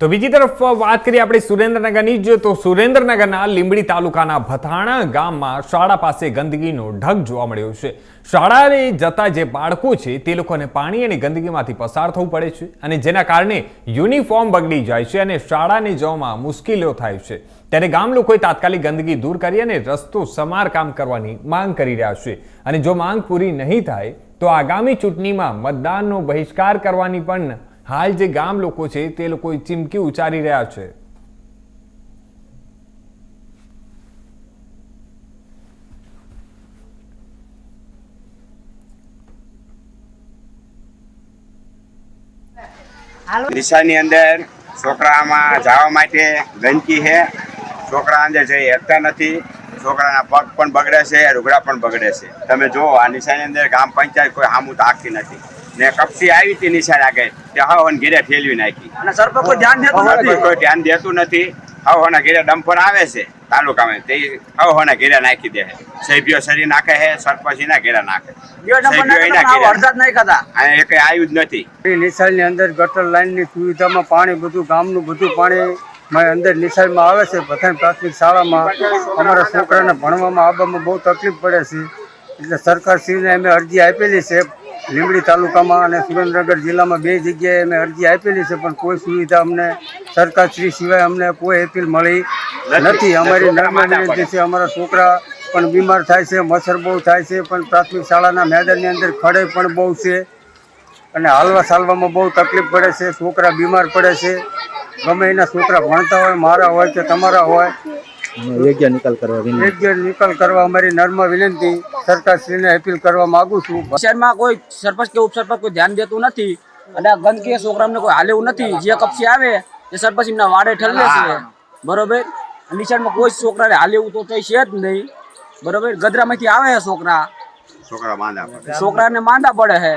તો બીજી તરફ વાત કરીએ આપણે સુરેન્દ્રનગરની. જ તો સુરેન્દ્રનગરના લીંબડી તાલુકાના ભથાણા ગામમાં શાળા પાસે ગંદકીનો ઢગ જોવા મળ્યો છે. શાળાએ જતા જે બાળકો છે, તે લોકોને પાણી અને ગંદકીમાંથી પસાર થવું પડે છે અને જેના કારણે યુનિફોર્મ બગડી જાય છે અને શાળાને જવામાં મુશ્કેલીઓ થાય છે. ત્યારે ગામ લોકોએ તાત્કાલિક ગંદકી દૂર કરી અને રસ્તો સમારકામ કરવાની માંગ કરી રહ્યા છે. અને જો માંગ પૂરી નહીં થાય, તો આગામી ચૂંટણીમાં મતદાનનો બહિષ્કાર કરવાની પણ હાલ જે ગામ લોકો છે તે લોકો ચીમકી ઉચ્ચારી રહ્યા છે. દિશાની અંદર છોકરામાં જવા માટે ગંદકી છે. છોકરા અંદર જઈ શકતા નથી. છોકરાના પગ પણ બગડે છે રૂગડા પણ બગડે છે. તમે જુઓ આ નિશાની અંદર ગામ પંચાયત કોઈ હામું તાકતી નથી. ને કપસી આવી હતી નિશાળ આગળ. તે હવન ઘેરે ફેલવી નાખી. અને સરપંચ કોઈ ધ્યાન દેતું કોઈ નથી? કોઈ ધ્યાન દેતું નથી. હવના ઘેરે ડમ્પર આવે છે તાલુકામાં. તે હવના ઘેરે નાખી દે છે. સભ્યો સરી નાખે છે સરપંચ એના ઘેરે નાખે આવ્યું જ નથી. એ નિશાળની અંદર ગટર લાઈનની સુવિધામાં પાણી બધું ગામનું બધું પાણી અંદર નિશાળમાં આવે છે. પ્રથમ પ્રાથમિક શાળામાં અમારા છોકરાને ભણવામાં આવવામાં બહુ તકલીફ પડે છે. એટલે સરકારશ્રીને અમે અરજી આપેલી છે. લીંબડી તાલુકામાં અને સુરેન્દ્રનગર જિલ્લામાં બે જગ્યાએ અમે અરજી આપેલી છે પણ કોઈ સુવિધા અમને સરકારશ્રી સિવાય અમને કોઈ અપીલ મળી નથી. અમારી નર્મદ વિનંતી છે અમારા છોકરા પણ બીમાર થાય છે મચ્છર બહુ થાય છે પણ પ્રાથમિક શાળાના મેદાનની અંદર ખડે પણ બહુ છે અને હાલવા ચાલવામાં બહુ તકલીફ પડે છે છોકરા બીમાર પડે છે. ગમે એના છોકરા ભણતા હોય મારા હોય કે તમારા હોય યોગ્ય નિકાલ કરવા વિનંતી. યોગ્ય નિકાલ કરવા અમારી નર્મ વિનંતી. સરકારશ્રીને અપીલ કરવા માંગુ છું. શહેરમાં કોઈ સરપંચ કે ઉપસરપંચ કોઈ ધ્યાન દેતું નથી અને ગંદકી છોકરાઓને કોઈ હાલેવું નથી. જે કપસી આવે તે સરપંચ એમના વાડે ઠરલે છે. બરોબર? નિશાળમાં કોઈ છોકરાને હાલેવું તો કઈ છે જ નહીં. બરોબર? ગદરામાંથી આવે છે છોકરા. છોકરા માંદા છોકરાને માંદા પડે છે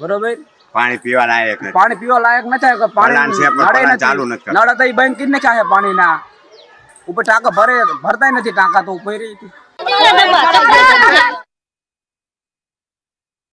બરોબર? પાણી પીવા લાયક પાણી પીવા લાયક નથી પણ ચાલુ નથી કરતા. નળ તો બંધ કરી નાખ્યા છે પાણીના. ઉપર ટાંકા ભરે ભરતાય નથી ટાંકા તો ઉપર